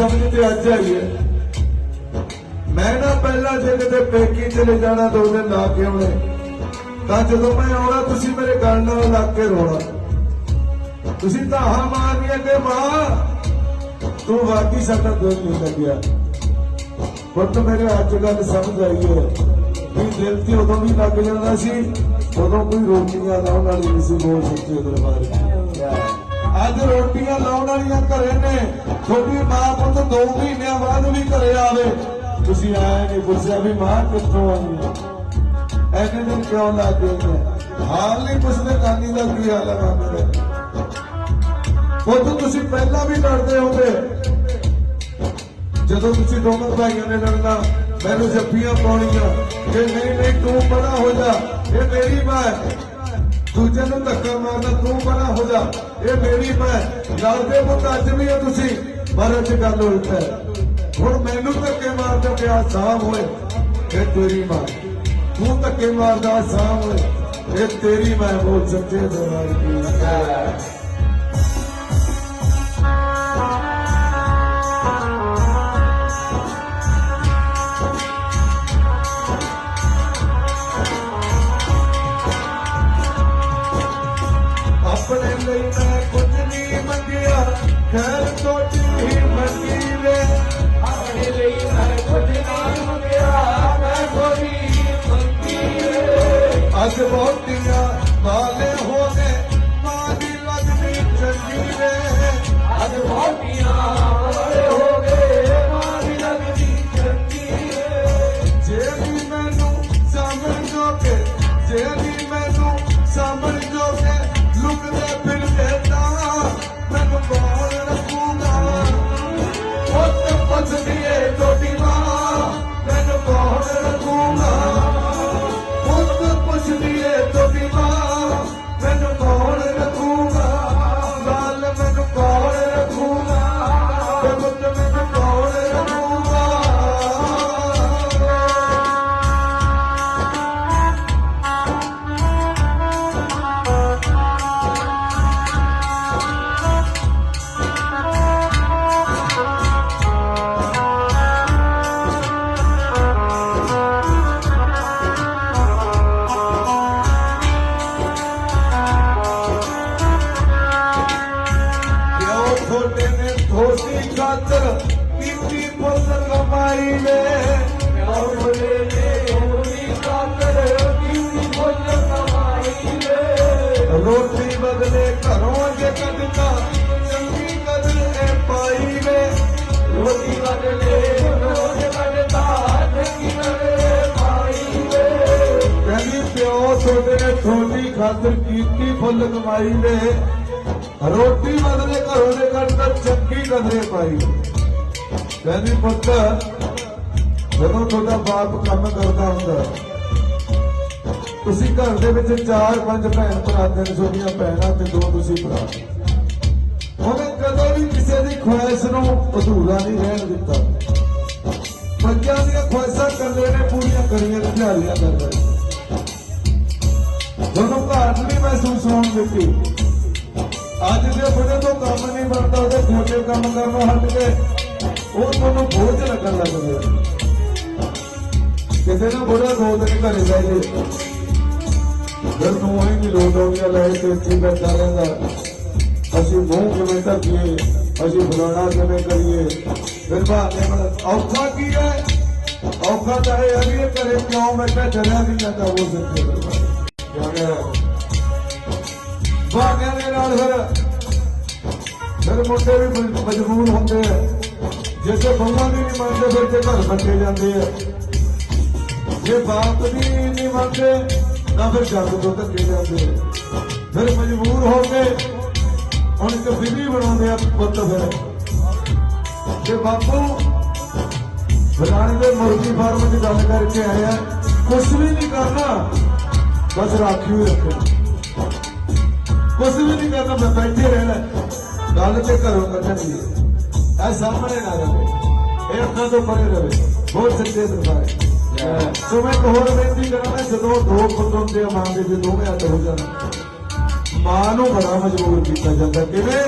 ਸਮਝ ਤੇ ਅੱਜ ਆਈ ਹੈ ਮੈਂ ਨਾ ਪਹਿਲਾਂ ਜੇ ਕਿਤੇ ਪੇਕੀ ਚਲੇ ਜਾਣਾ ਦੋ ਦਿਨ ਲਾ ਕੇ ਆਉਣੇ ਤਾਂ ਜਦੋਂ ਮੈਂ ਆਉਣਾ, ਤੁਸੀਂ ਮੇਰੇ ਗੱਲ ਨਾਲ ਲੱਗ ਕੇ ਰੋਣਾ ਤੁਸੀਂ ਤਾਂ ਹਾਂ ਮਾਰਨੀਆਂ ਕਿ ਮਾਂ। ਤੂੰ ਵਾਕੀ ਸਾਡਾ ਦਿਲ ਨਹੀਂ ਲੱਗਿਆ। ਪੁੱਤ ਮੇਰੇ, ਅੱਜ ਗੱਲ ਸਮਝ ਆਈ ਹੈ ਵੀ ਦਿਲ ਤੇ ਉਦੋਂ ਵੀ ਲੱਗ ਜਾਂਦਾ ਸੀ ਉਦੋਂ ਕੋਈ ਰੋਟੀਆਂ ਲਾਉਣ ਵਾਲੀ ਨਹੀਂ ਸੀ ਬੋਲ ਸੱਚੇ ਦਰਬਾਰ ਅੱਜ ਰੋਟੀਆਂ ਲਾਉਣ ਵਾਲੀਆਂ ਘਰੇ ਨੇ। ਤੁਹਾਡੀ ਮਾਂ ਪੁੱਤ 2 ਮਹੀਨਿਆਂ ਬਾਅਦ ਵੀ ਘਰੇ ਆਵੇ। ਤੁਸੀਂ ਆਏ ਨਹੀਂ, ਪੁੱਛਿਆ ਵੀ ਮਾਂ ਕਿੱਥੋਂ ਆਈ ਹੈ ਐਨੇ ਦਿਨ ਕਿਉਂ ਲੱਗ ਨੇ? ਹਾਲ ਨਹੀਂ ਪੁੱਛਦੇ ਕਾਨੀ ਦਾ ਕੀ ਹਾਲ ਹੈ ਮਾਂ ਦਾ? ਪੁੱਤ, ਤੁਸੀਂ ਪਹਿਲਾਂ ਵੀ ਲੜਦੇ ਹੋਗੇ ਜਦੋਂ ਤੁਸੀਂ ਦੋਨੋਂ ਭਾਈਆਂ ਨੇ ਲੜਨਾ ਮੈਨੂੰ ਜੱਫੀਆਂ ਪਾਉਣੀਆਂ, ਕਿ ਨਹੀਂ ਨਹੀਂ, ਤੂੰ ਬੜਾ ਹੋ ਜਾ। ਇਹ ਮੇਰੀ ਮਾਂ ਦੂਜੇ ਨੂੰ ਧੱਕਾ ਮਾਰਦਾ ਤੂੰ ਬੜਾ ਹੋ ਜਾ। ਇਹ ਮੇਰੀ ਮਾਂ ਹੈ। ਲੜਦੇ ਪੁੱਤ ਅੱਜ ਵੀ ਹੋ ਤੁਸੀਂ ਪਰ ਅੱਜ ਗੱਲ ਉਲਟ ਹੈ ਹੁਣ ਮੈਨੂੰ ਧੱਕੇ ਮਾਰਦਾ ਪਿਆ ਸਾਹ ਹੋਏ ਇਹ ਤੇਰੀ ਮਾਂ ਤੂੰ ਧੱਕੇ ਮਾਰਦਾ ਸਾਹ ਹੋਏ ਇਹ ਤੇਰੀ ਮਾਂ ਬੋਲ ਸੱਚੇ ਦਰਬਾਰ ਕੀ ਜੈ। ਆਪਣੇ ਲਈ ਏ ਅੱਜ ਕਿਉਂ ਤੁਹਾਡੇ ਨੇ ਥੋੜੀ ਖਾਤਰ ਕੀਤੀ ਫਸਲ ਕਮਾਈ ਨੇ। ਪਿਆਰ ਬੋਲੇ ਨੇ ਹੋਣੀ ਕਾਤਰ ਕੀਨੀ ਫੁੱਲ ਕਮਾਈ ਵੇ ਰੋਟੀ ਬਦਲੇ ਘਰੋਂ ਜੇ ਕੱਢਤਾ ਚੰਗੀ ਕਦਰ ਐ ਪਾਈ ਨੇ। ਰੋਟੀ ਬਦਲੇ ਰੋਜ਼ ਕੱਢਦਾ, ਚੰਗੀ ਕਰੇ ਕਹਿੰਦੀ ਪਿਓ ਛੋਟੇ ਨੇ ਛੋਟੀ ਖਾਤਰ ਕੀਤੀ ਫੁੱਲ ਕਮਾਈ ਨੇ। ਰੋਟੀ ਬਦਲੇ ਘਰੋਂ ਦੇ ਕੱਢਤਾ ਚੱਕੀ ਕਦਰੇ ਪਾਈ। ਕਹਿੰਦੀ, ਪੁੱਤ, ਜਦੋਂ ਤੁਹਾਡਾ ਬਾਪ ਕੰਮ ਕਰਦਾ ਹੁੰਦਾ, ਤੁਸੀਂ ਘਰ ਦੇ ਵਿੱਚ ਚਾਰ, ਪੰਜ ਭੈਣ ਭਰਾ, ਤਿੰਨ ਛੋਟੀਆਂ ਭੈਣਾਂ ਤੇ ਦੋ ਤੁਸੀਂ ਭਰਾ। ਉਹਨੇ ਕਦੇ ਵੀ ਕਿਸੇ ਦੀ ਖੁਆਇਸ਼ ਨੂੰ ਅਧੂਰਾ ਨਹੀਂ ਰਹਿਣ ਦਿੱਤਾ। ਬੱਚਿਆਂ ਦੀਆਂ ਖੁਆਇਸ਼ਾਂ ਕਰਦੇ ਨੇ ਪੂਰੀਆਂ ਕਰੀਆਂ ਤੇ ਦਿਹਾੜੀਆਂ ਜਦੋਂ ਘਾਟ ਨਹੀਂ ਮਹਿਸੂਸ ਹੋਣ ਦਿੱਤੀ ਅੱਜ ਦੇ ਬੁੜੇ ਤੋਂ ਕੰਮ ਨਹੀਂ ਬਣਦਾ, ਉਹਦੇ ਛੋਟੇ ਕੰਮ ਕਰਨੋਂ ਹਟ ਕੇ। ਉਹ ਤੁਹਾਨੂੰ ਬੋਝ ਲੱਗਣ ਲੱਗ ਗਿਆ ਕਿਤੇ ਨਾ ਬੁੜਾ ਦੋ ਦਿਨ ਘਰੇ ਬਹਿ ਜੇ। ਫਿਰ ਨੂੰ ਹੀ ਨਹੀਂ ਲੋਟ ਆਉਂਦੀਆਂ ਲੈ ਤੇ ਇੱਥੇ ਬੈਠਾ ਰਹਿੰਦਾ। ਅਸੀਂ ਮੂੰਹ ਕਿਵੇਂ ਢੱਕੀਏ, ਅਸੀਂ ਫਲਾਣਾ ਕਿਵੇਂ ਕਰੀਏ? ਫਿਰ ਬਾਅਦ ਔਖਾ ਕੀ ਹੈ? ਔਖਾ ਤਾਂ ਇਹ ਹੈ ਵੀ ਇਹ ਘਰੇ ਕਿਉਂ ਬੈਠਾ ਚੱਲਿਆ ਨਹੀਂ ਜਾਂਦਾ ਉਹ ਸੱਚੇ ਦਰਬਾਰ ਬਾਗਿਆਂ ਦੇ ਨਾਲ ਫਿਰ ਫਿਰ ਮੁੰਡੇ ਵੀ ਮਜਬੂਰ ਹੁੰਦੇ ਆ। ਜਿਸੇ ਬੰਮਾਂ ਵੀ ਨਹੀਂ ਮੰਨਦੇ, ਫਿਰ ਤੇ ਘਰ ਬੱਟੇ ਜਾਂਦੇ ਆ। ਜੇ ਬਾਪ ਵੀ ਨਹੀਂ ਮੰਨਦੇ, ਤਾਂ ਫਿਰ ਜੱਗ ਤੋਂ ਧੱਕੇ ਜਾਂਦੇ ਫਿਰ ਮਜਬੂਰ ਹੋ ਕੇ ਹੁਣ ਇੱਕ ਬੀਬੀ ਬਣਾਉਂਦੇ ਆ ਪੁੱਤ ਫਿਰ। ਜੇ ਬਾਪੂ ਫਲਾਣੇ ਦੇ ਮੁਰਗੀ ਫਾਰਮ 'ਚ ਗੱਲ ਕਰਕੇ ਆਇਆ, ਕੁਛ ਵੀ ਨਹੀਂ ਕਰਨਾ, ਬਸ ਰਾਖੀ ਹੋਈ ਰੱਖਣਾ। ਕੁਛ ਵੀ ਨਹੀਂ ਕਰਨਾ ਮੈਂ ਬੈਠੇ ਰਹਿਣਾ। ਗੱਲ ਤੇ ਘਰੋਂ ਕੱਢਣੀ ਹੈ ਇਹ ਸਾਹਮਣੇ ਨਾ ਰਹੇ। ਇਹ ਅੱਖਾਂ ਤੋਂ ਪਰੇ ਰਹੇ। ਬਹੁਤ ਸੱਚੇ ਦਰਬਾਰ ਸੋ ਮੈਂ ਇੱਕ ਹੋਰ ਬੇਨਤੀ ਕਰਾਂਗਾ ਜਦੋਂ ਦੋ ਪੁੱਤ ਹੁੰਦੇ ਆ ਮਾਂ ਦੇ ਜੇ ਦੋਵੇਂ ਅੱਡ ਹੋ ਜਾਣ। ਮਾਂ ਨੂੰ ਬੜਾ ਮਜਬੂਰ ਕੀਤਾ ਜਾਂਦਾ। ਕਿਵੇਂ?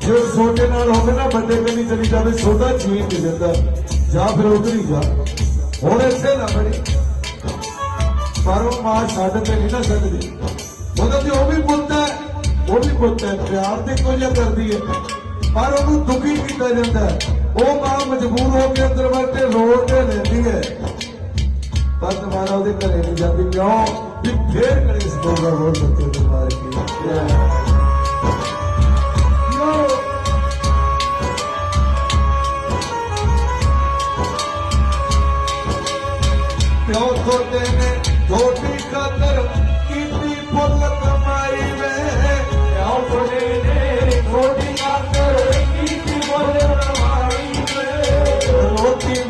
ਜੇ ਛੋਟੇ ਨਾਲ ਹੋਵੇ ਨਾ ਵੱਡੇ ਕੰਨੀ ਚਲੀ ਜਾਵੇ ਸੋਦਾ ਚੀਨ ਨਹੀਂ ਦਿੰਦਾ। ਜਾਂ ਫਿਰ ਉਧਰ ਹੀ ਜਾ। ਹੁਣ ਇੱਥੇ ਨਾ ਬੜੀ ਪਰ ਉਹ ਮਾਂ ਛੱਡ ਤੇ ਨਹੀਂ ਨਾ ਸਕਦੀ। ਉਹਦਾ ਤੇ ਉਹ ਵੀ ਪੁੱਤ ਉਹ ਵੀ ਪੁੱਤ ਹੈ, ਪਿਆਰ ਤੇ ਕੋਈ ਕਰਦੀ ਹੈ। ਪਰ ਉਹਨੂੰ ਦੁਖੀ ਕੀਤਾ ਜਾਂਦਾ ਉਹ ਮਾਂ ਮਜਬੂਰ ਹੋ ਕੇ ਅੰਦਰ ਵੜ ਕੇ ਰੋ ਕੇ ਲੈਂਦੀ ਹੈ। ਪਰ ਦੁਬਾਰਾ ਉਹਦੇ ਘਰੇ ਨਹੀਂ ਜਾਂਦੀ। ਕਿਉਂ? ਵੀ ਫੇਰ ਕਲੇਸ਼ ਪਊਗਾ ਹੋਰ ਬੱਚੇ ਦੇ ਮਾਰ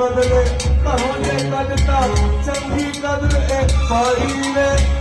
ਬਦਲੇ ਘਰੋਂ ਨੇ ਕੱਢਤਾ ਚੰਗੀ ਕਦਰ ਇਹ ਪਾਈ ਵੇ